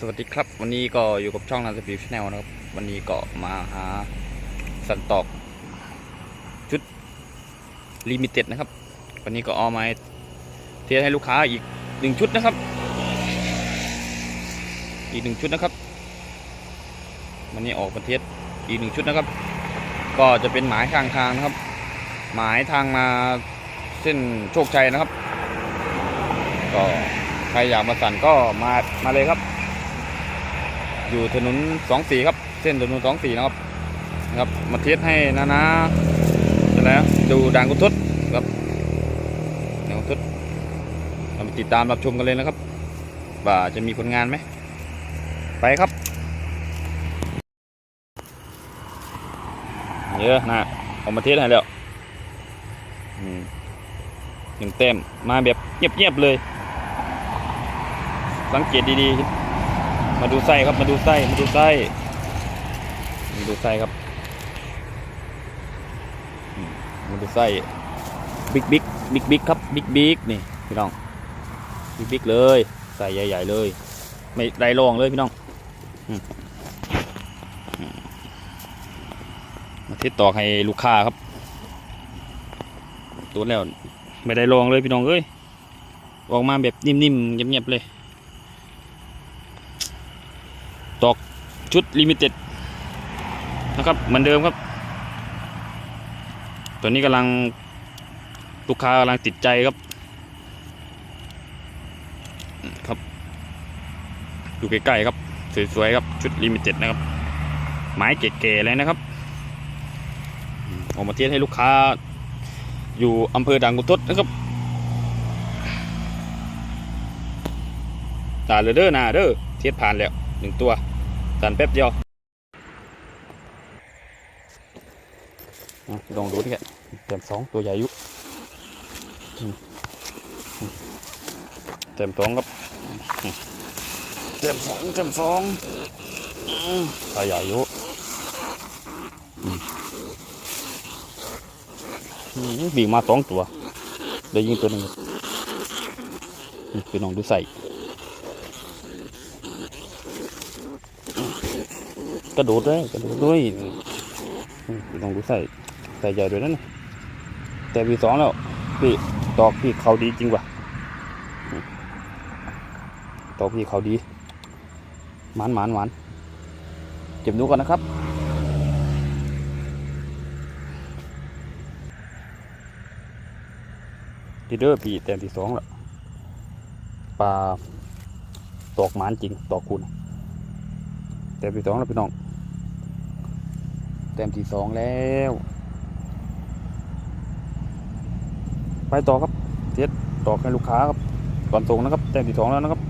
สวัสดีครับวันนี้ก็อยู่กับช่องนันสปีชแนลนะครับ วันนี้ก็มาหาสันตอกชุดลิมิเต็ดนะครับ วันนี้ก็เอามาเทสให้ลูกค้าอีกหนึ่งชุดนะครับ อีกหนึ่งชุดนะครับ วันนี้ออกมาเทสอีกหนึ่งชุดนะครับ ก็จะเป็นหมายข้างทางนะครับ หมายทางมาเส้นโชคชัยนะครับ ก็ใครอยากมาสั่นก็มามาเลยครับ อยู่ถนนสองสี่ครับ เส้นถนนสองสี่นะครับนะครับ มาเทสให้นะนะอะไรนะดูด่างกุทุดครับด่างกุทุดเรามาติดตามรับชมกันเลยนะครับ ว่าจะมีผลงานไหม ไปครับเยอะนะเอามาเทสให้แล้วอืมหนึ่งเต็มมาแบบเงียบๆเลย สังเกตดีๆ มาดูไส้ครับมาดูไส้มาดูไส้มาดูไส้ครับมาดูไส้บิ๊กบิ๊กบิ๊กบิ๊กครับบิ๊กบิ๊กนี่พี่น้องบิ๊กบิ๊กเลยใส่ใหญ่ ๆ เลย ไม่ได้ลองเลยพี่น้องมาทิดต่อให้ลูกค้าครับ ตัวแล้วไม่ได้ลองเลยพี่น้องเอ้ยออกมาแบบนิ่มๆเงียบๆเลย ตอกชุดลิมิเต็ดนะครับเหมือนเดิมครับ ตัวนี้กำลังลูกค้ากำลังติดใจครับครับอยู่ใกล้ๆครับ สวยๆครับชุดลิมิเต็ดนะครับ ไม้เก๋ๆเลยนะครับอืมอกมาเทียบให้ลูกค้าอยู่อำเภอด่านกุทศนะครับตาเลเด้อนาเด้อเทียบผ่านแล้วหนึ่งตัว สั่นแป๊บเดียวอะลองดูดิแกเต็มสองตัวใหญ่อยุอืมอืมเต็มสองครับอืมเต็มสองเต็มสองอืมตัวใหญ่อยุอืมอืมวิ่งมาสองตัวเดี๋ยวยิงตัวหนึ่งอืมพี่น้องดูใส่ กระโดดด้วยกระโดดด้วยอืมลองดูใส่ใส่ใหญ่ด้วยนั่นนะแต่วีสองแล้วพี่ตอกพี่เขาดีจริงว่ะตอกพี่เขาดีหวานหวานหวานเก็บดูก่อนนะครับดีเดอร์ปีแต้มที่สองแล้วปลาตอกหมานจริงตอกคุณแต้มที่สองแล้วพี่น้อง แต้มที่สองแล้ว ไปต่อครับเทียดต่อให้ลูกค้าครับก่อนส่งนะครับ แต้มที่สองแล้วนะครับ